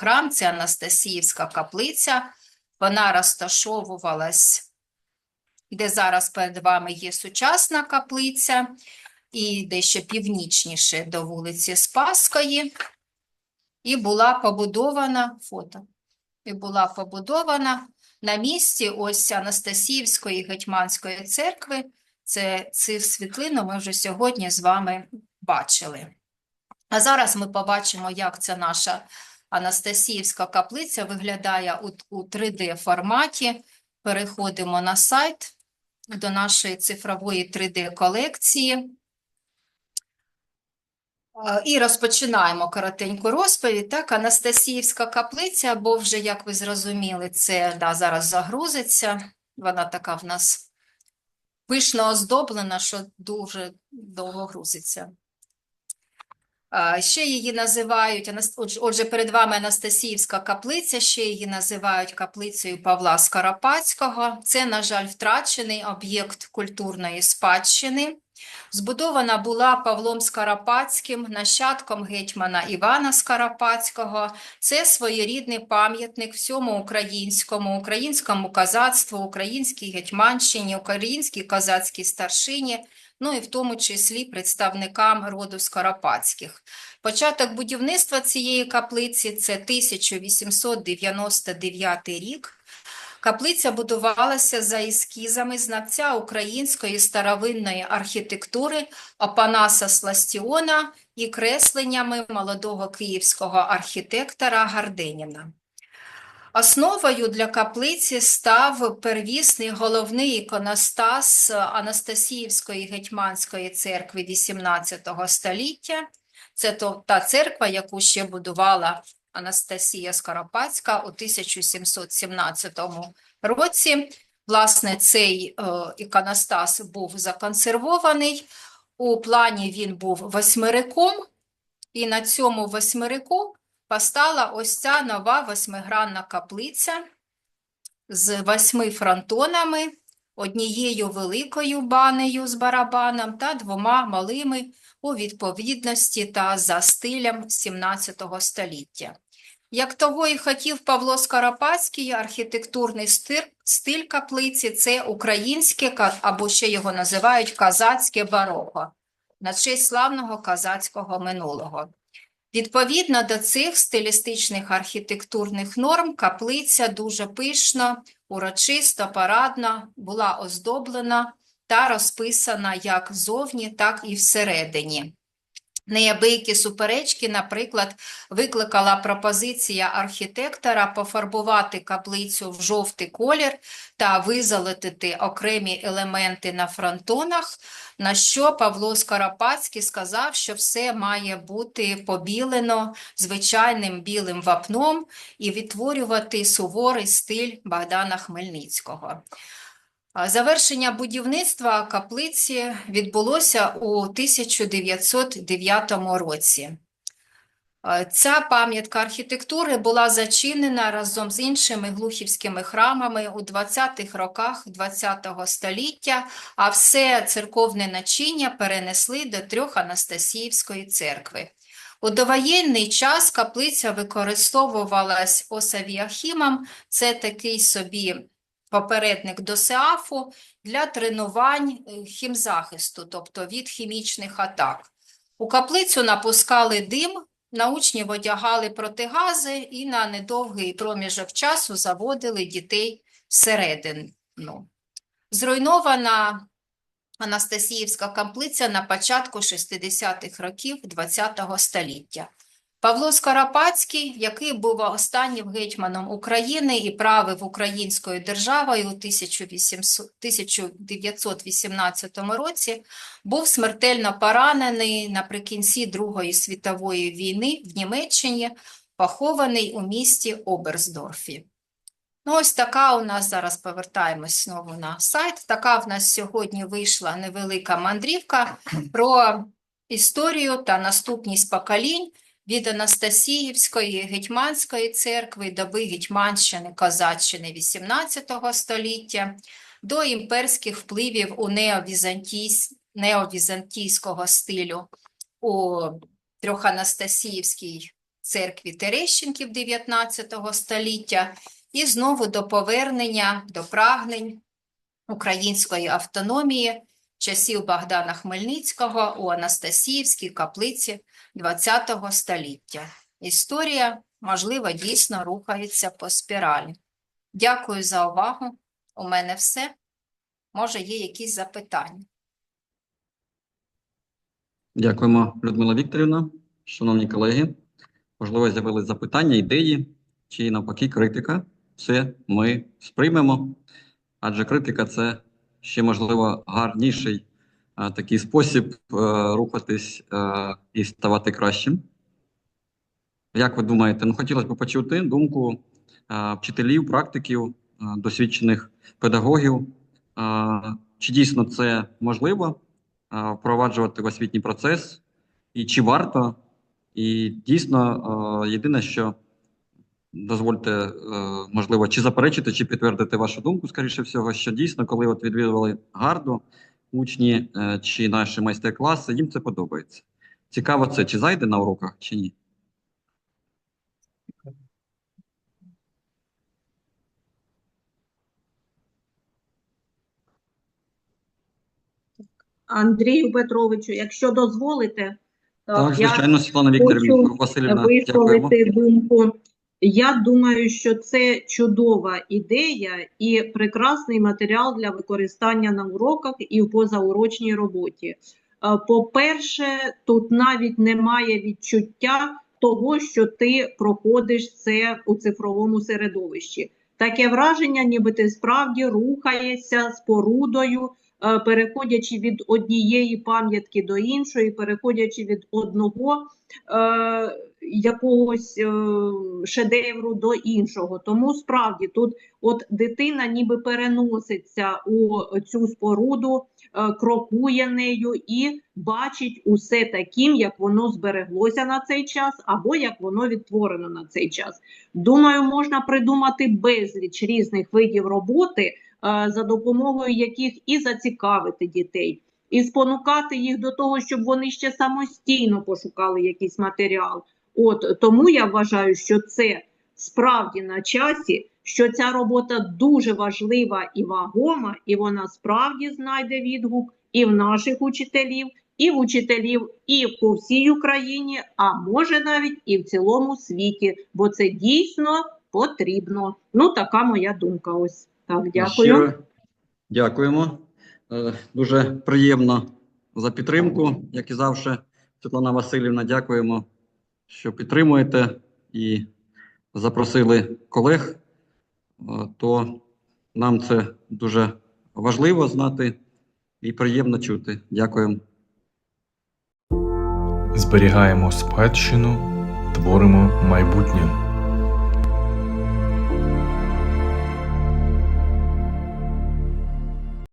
гетьман, це Анастасіївська каплиця. Вона розташовувалась, де зараз перед вами є сучасна каплиця, і дещо північніше до вулиці Спаської. І була побудована фото. І була побудована на місці ось Анастасіївської гетьманської церкви. Це цю світлину ми вже сьогодні з вами бачили. А зараз ми побачимо, як ця наша Анастасіївська каплиця виглядає у, у 3D форматі. Переходимо на сайт до нашої цифрової 3D колекції. Е, І розпочинаємо коротеньку розповідь. Так, Анастасіївська каплиця, бо вже, як ви зрозуміли, це да, зараз загрузиться. Вона така в нас пишно оздоблена, що дуже довго грузиться. Ще її називають, отже- перед вами Анастасіївська каплиця, ще її називають каплицею Павла Скоропадського. Це, на жаль, втрачений об'єкт культурної спадщини. Збудована була Павлом Скоропадським, нащадком гетьмана Івана Скоропадського. Це своєрідний пам'ятник всьому українському, українському козацтву, українській гетьманщині, українській козацькій старшині, ну і в тому числі представникам роду Скоропадських. Початок будівництва цієї каплиці – це 1899 рік. Каплиця будувалася за ескізами знавця української старовинної архітектури Опанаса Сластіона і кресленнями молодого київського архітектора Гарденіна. Основою для каплиці став первісний головний іконостас Анастасіївської гетьманської церкви XVIII століття. Це та церква, яку ще будувала Анастасія Скоропадська у 1717 році. Власне, цей е, іконостас був законсервований. У плані він був восьмириком, і на цьому восьмирику постала ось ця нова восьмигранна каплиця з восьми фронтонами, однією великою банею з барабаном та двома малими у відповідності та за стилем 17 століття. Як того і хотів Павло Скоропадський, архітектурний стиль, стиль каплиці – це українське, або ще його називають казацьке бароко, на честь славного казацького минулого. Відповідно до цих стилістичних архітектурних норм, каплиця дуже пишно, урочисто, парадно була оздоблена та розписана як зовні, так і всередині. Неабиякі суперечки, наприклад, викликала пропозиція архітектора пофарбувати каплицю в жовтий колір та визолотити окремі елементи на фронтонах, на що Павло Скоропадський сказав, що все має бути побілено звичайним білим вапном і відтворювати суворий стиль Богдана Хмельницького. Завершення будівництва каплиці відбулося у 1909 році. Е, Ця пам'ятка архітектури була зачинена разом з іншими глухівськими храмами у 20-х роках ХХ століття, а все церковне начиння перенесли до трьох Анастасіївської церкви. У довоєнний час каплиця використовувалась Осавіахімом, це такий собі попередник до СЕАФу, для тренувань е, хімзахисту, тобто від хімічних атак. У каплицю напускали дим, научні одягали протигази і на недовгий проміжок часу заводили дітей всередину. Зруйнована Анастасіївська каплиця на початку 60-х років ХХ століття. Павло Скоропадський, який був останнім гетьманом України і правив українською державою у 1918 році, був смертельно поранений наприкінці Другої світової війни в Німеччині, похований у місті Оберсдорфі. Ну, ось така у нас зараз повертаємось знову на сайт. Така в нас сьогодні вийшла невелика мандрівка про історію та наступність поколінь від Анастасіївської гетьманської церкви, доби Гетьманщини, Козаччини XVIII століття до імперських впливів у неовізантійсь- неовізантійського стилю. У трьоханастасіївській церкві Терещенків 19 століття. І знову до повернення до прагнень української автономії часів Богдана Хмельницького у Анастасіївській каплиці ХХ століття. Історія, можливо, дійсно рухається по спіралі. Дякую за увагу. У мене все. Може, є якісь запитання. Дякуємо, Людмила Вікторівна. Шановні колеги, можливо, з'явились запитання, ідеї чи навпаки критика. Все ми сприймемо, адже критика це ще, можливо, гарніший а, такий спосіб е, рухатись е, і ставати кращим. Як ви думаєте, ну хотілося б почути думку е, вчителів, практиків, е, досвідчених педагогів. Е, Чи дійсно це можливо? а, впроваджувати в освітній процес, і чи варто. І дійсно, е, єдине, що дозвольте, е, можливо, чи заперечити, чи підтвердити вашу думку, скоріше всього, що дійсно, коли от відвідували гарду учні е, чи наші майстер-класи, їм це подобається. Цікаво це, чи зайде на уроках, чи ні. Андрію Петровичу, якщо дозволите, то Так, я звичайно, Світлана Вікторівна Васильівна, дякуємо. думку. Я думаю, що це чудова ідея і прекрасний матеріал для використання на уроках і в позаурочній роботі. Е, По-перше, тут навіть немає відчуття того, що ти проходиш це у цифровому середовищі. Таке враження, ніби ти справді рухаєшся спорудою, переходячи від однієї пам'ятки до іншої, переходячи від одного е, якогось е, шедевру до іншого. Тому справді тут от дитина ніби переноситься у цю споруду, е, крокує нею і бачить усе таким, як воно збереглося на цей час, або як воно відтворено на цей час. Думаю, можна придумати безліч різних видів роботи, е, за допомогою яких і зацікавити дітей, і спонукати їх до того, щоб вони ще самостійно пошукали якийсь матеріал. От тому я вважаю, що це справді на часі, що ця робота дуже важлива і вагома, і вона справді знайде відгук і в наших учителів, і в учителів, і по всій Україні, а може навіть і в цілому світі, бо це дійсно потрібно. Ну, така моя думка. Ось так, дякую. Щиро дякуємо. Е, Дуже приємно за підтримку, як і завжди. Світлана Васильівна, дякуємо, що підтримуєте і запросили колег. Е, То нам це дуже важливо знати і приємно чути. Дякуємо. Зберігаємо спадщину, творимо майбутнє.